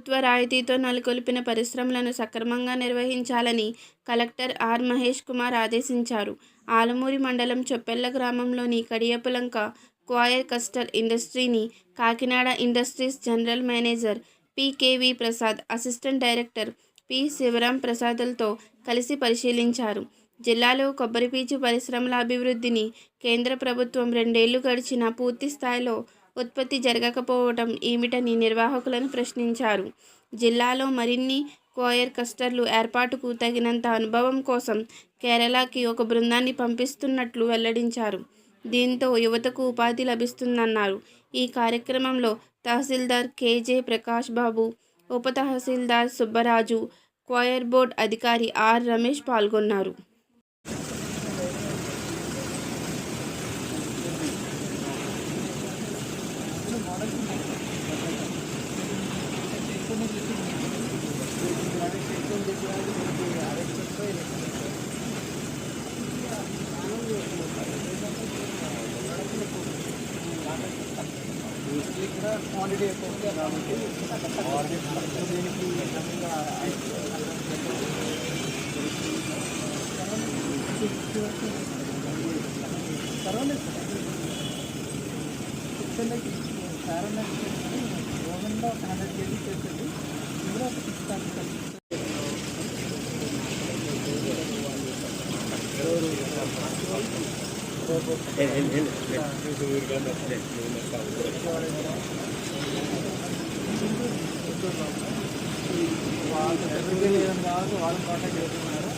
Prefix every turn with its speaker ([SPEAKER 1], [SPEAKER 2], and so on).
[SPEAKER 1] ప్రభుత్వ రాయితీతో నెలకొల్పిన పరిశ్రమలను సక్రమంగా నిర్వహించాలని కలెక్టర్ ఆర్ మహేష్ కుమార్ ఆదేశించారు. ఆలమూరి మండలం చొప్పెళ్ళ గ్రామంలోని కడియపులంక క్వాయర్ కస్టర్ ఇండస్ట్రీని Kakinada industries general manager PKV Prasad assistant director P Sivaram ప్రసాదులతో కలిసి పరిశీలించారు. జిల్లాలో కొబ్బరి పీచు పరిశ్రమల అభివృద్ధిని కేంద్ర ప్రభుత్వం రెండేళ్ళు గడిచినా పూర్తి స్థాయిలో ఉత్పత్తి జరగకపోవటం ఏమిటని నిర్వాహకులను ప్రశ్నించారు. జిల్లాలో మరిన్ని కోయర్ కస్టర్లు ఏర్పాటుకు తగినంత అనుభవం కోసం కేరళకి ఒక బృందాన్ని పంపిస్తున్నట్లు వెల్లడించారు. దీంతో యువతకు ఉపాధి లభిస్తుందన్నారు. ఈ కార్యక్రమంలో తహసీల్దార్ కేజే ప్రకాష్ బాబు ఉప తహసీల్దార్ సుబ్బరాజు కోయర్ బోర్డ్ అధికారి ఆర్ రమేష్ పాల్గొన్నారు.
[SPEAKER 2] క్వాంటిటీ ఎక్కువ ఉంది కాబట్టి దీనికి పర్వాలేదు చికెన్కి కారణం ఓవెన్లో ఒక హండ్రెడ్ కేజీ చేస్తుంది ఇందులో ఒక సిక్స్ థౌసండ్ వాళ్ళు ఎవరికి లేదని కాంటాక్ట్ చేస్తున్నారు.